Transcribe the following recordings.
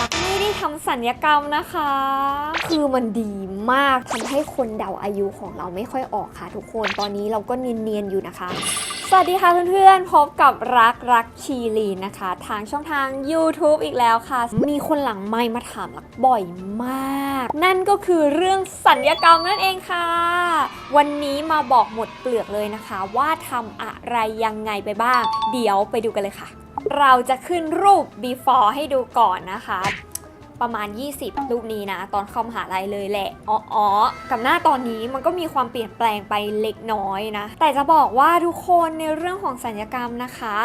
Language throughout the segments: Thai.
ลักไม่ได้ทำสัญญกรรมนะคะ คือมันดีมากทำให้คนเดาอายุของเราไม่ค่อยออกค่ะทุกคนตอนนี้เราก็เนียนๆอยู่นะคะ สวัสดีค่ะเพื่อนๆ พบกับรักรักชีลีนนะคะ ทางช่องทาง YouTube อีกแล้วค่ะ มีคนหลังไมค์มาถามรักบ่อยมาก นั่นก็คือเรื่องสัญญกรรมนั่นเองค่ะ วันนี้มาบอกหมดเปลือกเลยนะคะ ว่าทำอะไรยังไงไปบ้าง เดี๋ยวไปดูกันเลยค่ะ เราจะขึ้นรูป before ให้ดูก่อนนะคะ ประมาณ 20 รูปนี้นะ ตอนเข้ามหาลัยเลยแหละอ๋อกับหน้าตอนนี้มันก็มีความเปลี่ยนแปลงไปเล็กน้อยนะ แต่จะบอกว่าทุกคนในเรื่องของสัญญกรรมนะคะ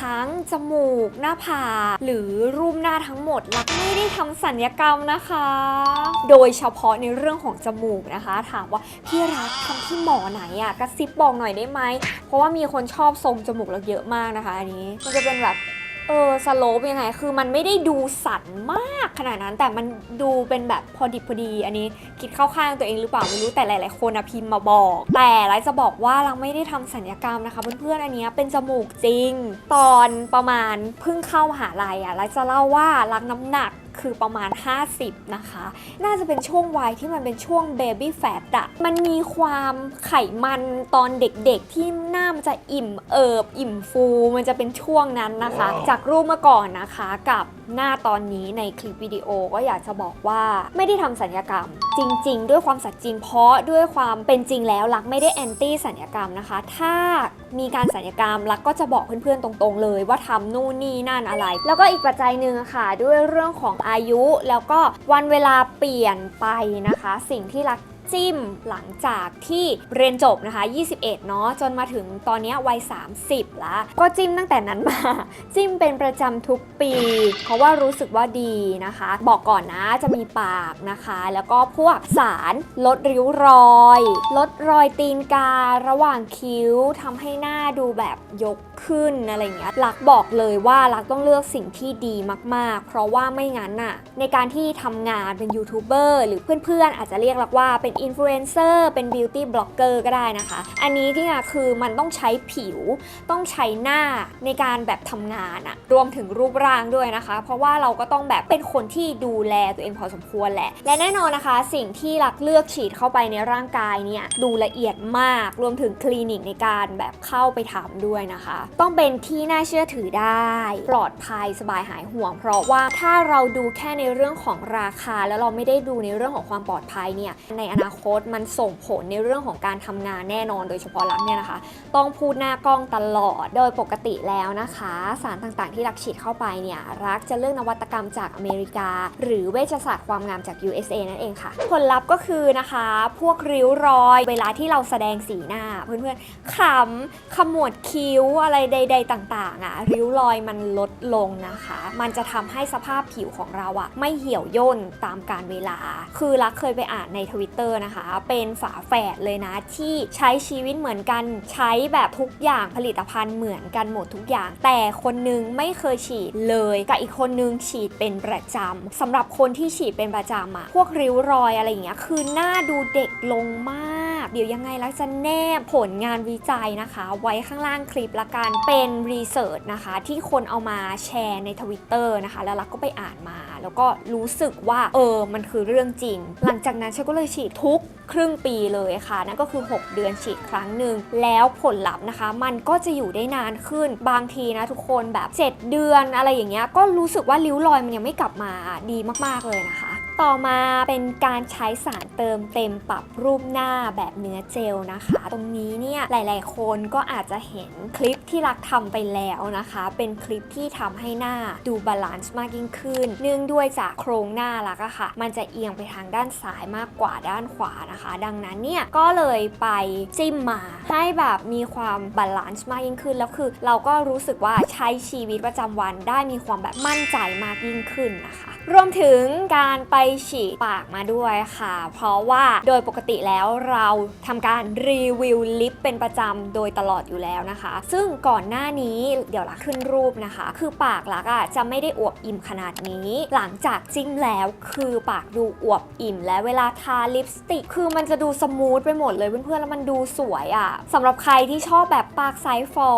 ทั้งจมูกหน้าผากหรือรูปหน้าทั้งหมดลักไม่ได้ทำสัญญกรรมนะคะ โดยเฉพาะในเรื่องของจมูกนะคะ ถามว่าพี่รักทำที่หมอไหนอะกระซิบบอกหน่อยได้ไหมเพราะว่ามีคนชอบทรงจมูกเราเยอะมากนะคะ อันนี้มันจะเป็นแบบ เออสโลปยังไง คือมันไม่ได้ดูสันมากขนาดนั้น แต่มันดูเป็นแบบพอดิบพอดี อันนี้คิดเข้าข้างตัวเองหรือเปล่าไม่รู้แต่หลาย ๆ คนอะพิมพ์มาบอก แต่ไลจะบอกว่าเราไม่ได้ทำสัญญกรรมนะคะเพื่อนๆอันนี้เป็นจมูกจริง ตอนประมาณเพิ่งเข้ามหาลัยอะไลจะเล่าว่ารักน้ำหนัก คือประมาณ 50 นะคะ น่าจะเป็นช่วงวัยที่มันเป็นช่วงเบบี้แฟตอะมันมีความไขมันตอนเด็กๆ ที่หน้ามันจะอิ่มเอิบ อิ่มฟู มันจะเป็นช่วงนั้นนะคะ จากรูปเมื่อก่อนนะคะกับหน้าตอนนี้ในคลิปวิดีโอก็อยากจะบอกว่าไม่ได้ทำสัญญกรรม จริง ๆ ด้วยความสัตย์จริงเพราะด้วยความเป็นจริงแล้วรักไม่ได้แอนตี้สัญญกรรมนะคะ ถ้ามีการสัญญกรรมรักก็จะบอกเพื่อนๆตรงๆ เลยว่าทำนู่นนี่นั่นอะไร แล้วก็อีกปัจจัยหนึ่งค่ะ ด้วยเรื่องของอายุแล้วก็วันเวลาเปลี่ยนไปนะคะ สิ่งที่รัก จิ้มหลังจากที่เรียนจบนะคะ 21 เนาะจนมาถึงตอนนี้วัย 30แล้วก็จิ้มตั้งแต่นั้นมา จิ้มเป็นประจำทุกปี เพราะว่ารู้สึกว่าดีนะคะ บอกก่อนนะจะมีปากนะคะ แล้วก็พวกสารลดริ้วรอย ลดรอยตีนการะหว่างคิ้วทำให้หน้าดูแบบยก ขึ้นอะไรอย่างเงี้ยลักบอกเลยว่าลักต้องเลือกสิ่งที่ดีมากๆ เพราะว่าไม่งั้นน่ะในการที่ทำงานเป็นยูทูบเบอร์หรือเพื่อนๆ อาจจะเรียกลักว่าเป็นอินฟลูเอนเซอร์เป็นบิวตี้บล็อกเกอร์ก็ได้นะคะ อันนี้ที่อะคือมันต้องใช้ผิว ต้องใช้หน้าในการแบบทำงานอะรวมถึงรูปร่างด้วยนะคะ เพราะว่าเราก็ต้องแบบเป็นคนที่ดูแลตัวเองพอสมควรแหละ และแน่นอนนะคะ สิ่งที่รักเลือกฉีดเข้าไปในร่างกายเนี่ยดูละเอียดมาก รวมถึงคลินิกในการแบบเข้าไปทำด้วยนะคะต้องเป็นที่น่าเชื่อถือได้ ปลอดภัยสบายหายห่วง เพราะว่าถ้าเราดูแค่ในเรื่องของราคา แล้วเราไม่ได้ดูในเรื่องของความปลอดภัยเนี่ยในอนาคตมันส่งผลในเรื่องของการทำงานแน่นอนโดยเฉพาะรักเนี่ยนะคะ ต้องพูดหน้ากล้องตลอดโดยปกติแล้วนะคะ สารต่างๆที่รักฉีดเข้าไปเนี่ยรักจะเลือกนวัตกรรมจากอเมริกา หรือเวชศาสตร์ความงามจาก USA นั่นเองค่ะ ผลลัพธ์ก็คือนะคะ พวกริ้วรอย เวลาที่เราแสดงสีหน้า เพื่อนๆขำขมวดคิ้วอะไรใด ๆ ต่างๆอะริ้วรอยมันลดลงนะคะ มันจะทำให้สภาพผิวของเราอะไม่เหี่ยวย่นตามการเวลา คือรักเคยไปอ่านในทวิตเตอร์นะคะ เป็นฝาแฝดเลยนะ ที่ใช้ชีวิตเหมือนกันใช้แบบทุกอย่างผลิตภัณฑ์เหมือนกันหมดทุกอย่าง แต่คนนึงไม่เคยฉีดเลยกับอีกคนนึงฉีดเป็นประจำสำหรับคนที่ฉีดเป็นประจำอะพวกริ้วรอยอะไรอย่างเงี้ยคือหน้าดูเด็กลงมาก เดี๋ยวยังไงแลักจะแนบผลงานวิจัยนะคะ ไว้ข้างล่างคลิปละกันเป็นรีเสิร์ชนะคะ ที่คนเอามาแชร์ในทวิตเตอร์นะคะ แล้วลักก็ไปอ่านมา แล้วก็รู้สึกว่าเออมันคือเรื่องจริง หลังจากนั้นฉันก็เลยฉีดทุกครึ่งปีเลยค่ะ นั่นก็คือ 6 เดือนฉีดครั้งหนึ่งแล้วผลลัพธ์นะคะ มันก็จะอยู่ได้นานขึ้นบางทีนะทุกคนแบบ 7 เดือนอะไรอย่างเงี้ยก็รู้สึกว่าริ้วรอยมันยังไม่กลับมาดีมากๆเลยนะคะ ต่อมาเป็นการใช้สารเติมเต็มปรับรูปหน้าแบบเนื้อเจลนะคะ ตรงนี้เนี่ยหลาย ๆ คนก็อาจจะเห็นคลิปที่รักทำไปแล้วนะคะ เป็นคลิปที่ทำให้หน้าดูบาลานซ์มากยิ่งขึ้น เนื่องด้วยจากโครงหน้ารักอะค่ะ มันจะเอียงไปทางด้านซ้ายมากกว่าด้านขวานะคะ ดังนั้นเนี่ยก็เลยไปจิ้มมาให้แบบมีความบาลานซ์มากยิ่งขึ้นแล้วคือ เราก็รู้สึกว่าใช้ชีวิตประจำวันได้มีความแบบมั่นใจมากยิ่งขึ้นนะคะ รวมถึงการไปฉีดปากมาด้วยค่ะ เพราะว่าโดยปกติแล้วเราทำการรีวิวลิปเป็นประจำโดยตลอดอยู่แล้วนะคะ ซึ่งก่อนหน้านี้เดี๋ยวลักขึ้นรูปนะคะ คือปากลักอะจะไม่ได้อวบอิ่มขนาดนี้ หลังจากจิ้มแล้วคือปากดูอวบอิ่ม และเวลาทาลิปสติกคือมันจะดูสมูทไปหมดเลยเพื่อนๆแล้วมันดูสวยอะสำหรับใครที่ชอบแบบปากไซส์ฟอ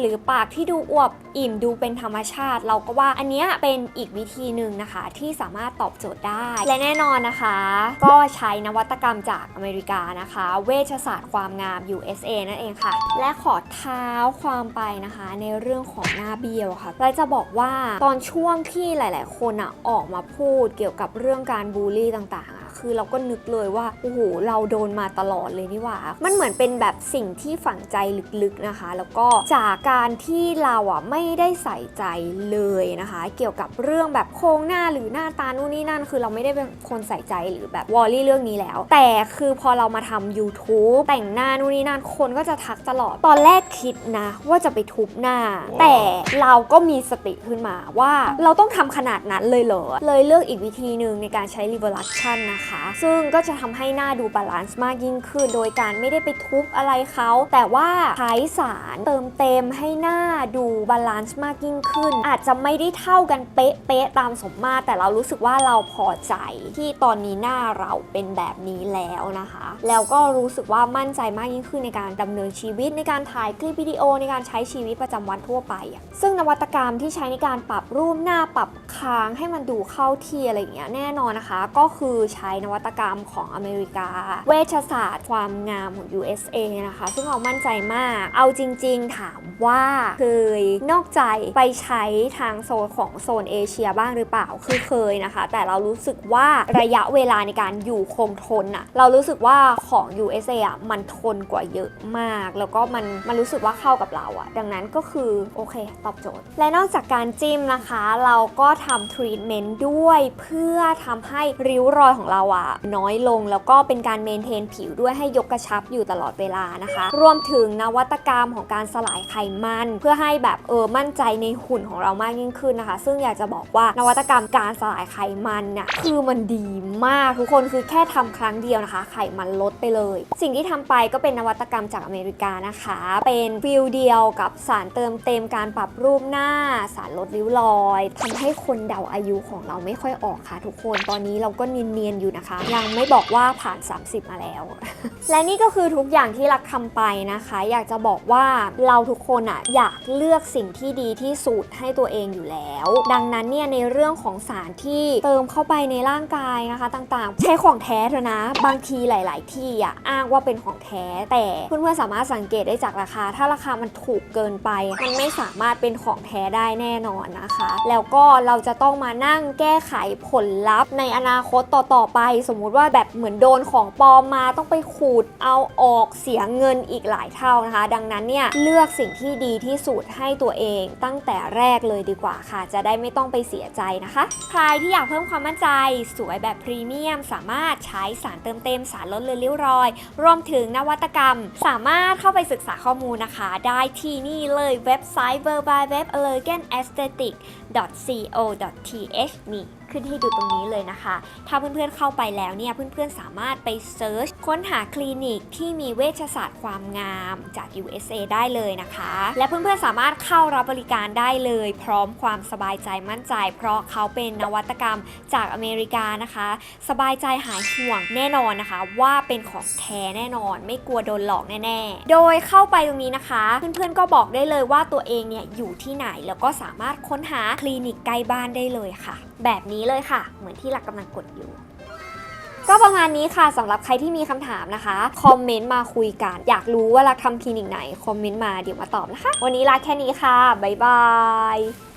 หรือปากที่ดูอวบอิ่มดูเป็นธรรมชาติ เราก็ว่าอันเนี้ยเป็นอีกวิธีหนึ่งนะคะ ที่สามารถตอบโจทย์ได้และแน่นอนนะคะ ก็ใช้นวัตกรรมจากอเมริกานะคะ เวชศาสตร์ความงาม USA นั่นเองค่ะ และขอเท้าความไปนะคะ ในเรื่องของหน้าเบี้ยวค่ะเราจะบอกว่าตอนช่วงที่หลาย ๆ คนอะออกมาพูดเกี่ยวกับเรื่องการบูลลี่ต่าง ๆอะ คือเราก็นึกเลยว่าโอ้โหเราโดนมาตลอดเลยนี่หว่า มันเหมือนเป็นแบบสิ่งที่ฝังใจลึกๆนะคะ แล้วก็จากการที่เราอะไม่ได้ใส่ใจเลยนะคะ เกี่ยวกับเรื่องแบบโครงหน้าหรือหน้าตานู่นนี่นั่น คือเราไม่ได้เป็นคนใส่ใจหรือแบบวอลลี่เรื่องนี้แล้ว แต่คือพอเรามาทำ YouTube แต่งหน้านู่นนี่นั่นคนก็จะทักตลอด ตอนแรกคิดนะ ว่าจะไปทุบหน้าแต่เราก็มีสติขึ้นมาว่าเราต้องทำขนาดนั้นเลยเหรอ เลยเลือกอีกวิธีหนึ่งในการใช้ revolution นะคะซึ่งก็จะทำให้หน้าดูบาลานซ์มากยิ่งขึ้น โดยการไม่ได้ไปทุบอะไรเขา แต่ว่าใช้สารเติมเต็มให้หน้าดูบาลานซ์มากยิ่งขึ้น อาจจะไม่ได้เท่ากันเป๊ะๆตามสมมาตรแต่เรารู้สึกว่าเราพอใจที่ตอนนี้หน้าเราเป็นแบบนี้แล้วนะคะ แล้วก็รู้สึกว่ามั่นใจมากยิ่งขึ้นในการดำเนินชีวิตในการถ่ายคลิปวิดีโอในการใช้ชีวิตประจำวันทั่วไปอะซึ่งนวัตกรรมที่ใช้ในการปรับรูปหน้าปรับคางให้มันดูเข้าที่อะไรอย่างเงี้ยแน่นอนนะคะ ก็คือใช้นวัตกรรมของอเมริกา เวชศาสตร์ความงามของ USA นะคะ ซึ่งเรามั่นใจมาก เอาจริง ๆ ถามว่าเคยนอกใจไปใช้ทางโซนของโซนเอเชียบ้างหรือเปล่า คือเคยนะคะ แต่เรารู้สึกว่าระยะเวลาในการอยู่คงทนอะเรารู้สึกว่าของ USA อะมันทนกว่าเยอะมาก แล้วก็มันมันรู้สึกว่าเข้ากับเราอะดังนั้นก็คือโอเค ตอบโจทย์ และนอกจากการจิ้มนะคะ เราก็ทำทรีทเมนต์ด้วยเพื่อทำให้ริ้วรอยของเราอะน้อยลงแล้วก็เป็นการเมนเทนผิวด้วยให้ยกกระชับอยู่ตลอดเวลานะคะ รวมถึงนวัตกรรมของการสลายไขมัน เพื่อให้แบบเออมั่นใจในหุ่นของเรามากยิ่งขึ้นนะคะ ซึ่งอยากจะบอกว่านวัตกรรมการสลายไขมันเนี่ยคือมันดีมากทุกคนคือแค่ทำครั้งเดียวนะคะ ไขมันลดไปเลย สิ่งที่ทำไปก็เป็นนวัตกรรมจากอเมริกานะคะ เป็นฟิลเดียวกับสารเติมเต็มการปรับรูปหน้า สารลดริ้วรอยทำให้คนเดาอายุของเราไม่ค่อยออกค่ะ ทุกคนตอนนี้เราก็เนียนๆอยู่นะคะ ยังไม่บอกว่าผ่าน 30 มาแล้ว และนี่ก็คือทุกอย่างที่รักทำไปนะคะ อยากจะบอกว่าเราทุกคนอะอยากเลือกสิ่งที่ดีที่สุดให้ตัวเองอยู่แล้ว ดังนั้นเนี่ยในเรื่องของสารที่เติมเข้าไปในร่างกายนะคะต่างๆ ใช้ของแท้เถอะนะ บางทีหลาย ๆ ที่อะอ้างว่าเป็นของแท้ แต่เพื่อนๆสามารถสังเกตได้จากราคา ถ้าราคามันถูกเกินไป มันไม่สามารถเป็นของแท้ได้แน่นอนนะคะ แล้วก็เราจะต้องมานั่งแก้ไขผลลัพธ์ในอนาคตต่อๆไปสมมุติว่าแบบเหมือนโดนของปลอมมาต้องไปขูดเอาออกเสียเงินอีกหลายเท่านะคะ ดังนั้นเนี่ยเลือกสิ่งที่ดีที่สุดให้ตัวเองตั้งแต่แรกเลยดีกว่าค่ะ จะได้ไม่ต้องไปเสียใจนะคะ ใครที่อยากเพิ่มความมั่นใจ สวยแบบพรีเมียม สามารถใช้สารเติมเต็มสารลดเลือนริ้วรอย รวมถึงนวัตกรรม สามารถเข้าไปศึกษาข้อมูลนะคะ ได้ที่นี่เลยเว็บไซต์ w w w a l l e g a n a s t h e t i c co th นี่ ขึ้นให้ดูตรงนี้เลยนะคะ ถ้าเพื่อนๆเข้าไปแล้วเนี่ยเพื่อนๆสามารถไปเซิร์ชค้นหาคลินิกที่มีเวชศาสตร์ความงามจาก USA ได้เลยนะคะ และเพื่อนๆสามารถเข้ารับบริการได้เลย พร้อมความสบายใจมั่นใจ เพราะเขาเป็นนวัตกรรมจากอเมริกานะคะ สบายใจหายห่วงแน่นอนนะคะ ว่าเป็นของแท้แน่นอน ไม่กลัวโดนหลอกแน่ๆ โดยเข้าไปตรงนี้นะคะ เพื่อนๆก็บอกได้เลยว่าตัวเองเนี่ยอยู่ที่ไหนแล้วก็สามารถค้นหาคลินิกใกล้บ้านได้เลยค่ะ แบบนี้นี้เลยค่ะ เหมือนที่หลักกำลังกดอยู่ก็ประมาณนี้ค่ะสำหรับใครที่มีคำถามนะคะ คอมเมนต์มาคุยกัน อยากรู้ว่ารักทำคลินิกไหน คอมเมนต์มาเดี๋ยวมาตอบนะคะ วันนี้ลาแค่นี้ค่ะ บ๊ายบาย